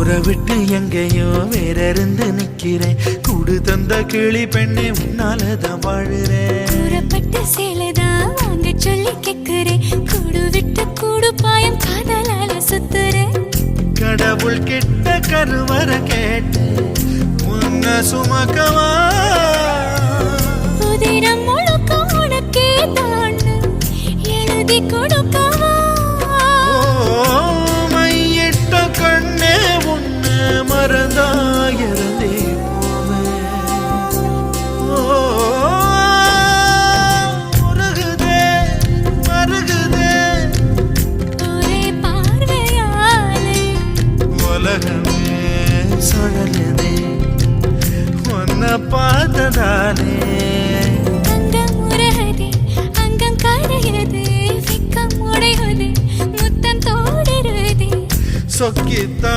ஊரை விட்டு எங்கேயோ வேற இருந்து நிக்கிறேன். கூடு தந்த கிளி பெண்ணே உன்னாலதான் வாழுறேன். கூறப்பட்ட சேலைதான் வாங்க சொல்லி கேக்குறேன். கூடு விட்டு கூடு பாயம் காதலால சுத்துறேன். கடவுள் கிட்ட கருவற கேட்டு உன்ன சுமக்கவா? உதிரம் முழுக்க உனக்கே தான். எழுதி கொடுக்கவா உலகமே சுழலுதே உன்னை பார்த்ததாலே அங்கம் உருகுதே, அங்கம் கரையுது, வெட்கம் உடையுது, முத்தம் தோடுருதே. சொக்கித்தான்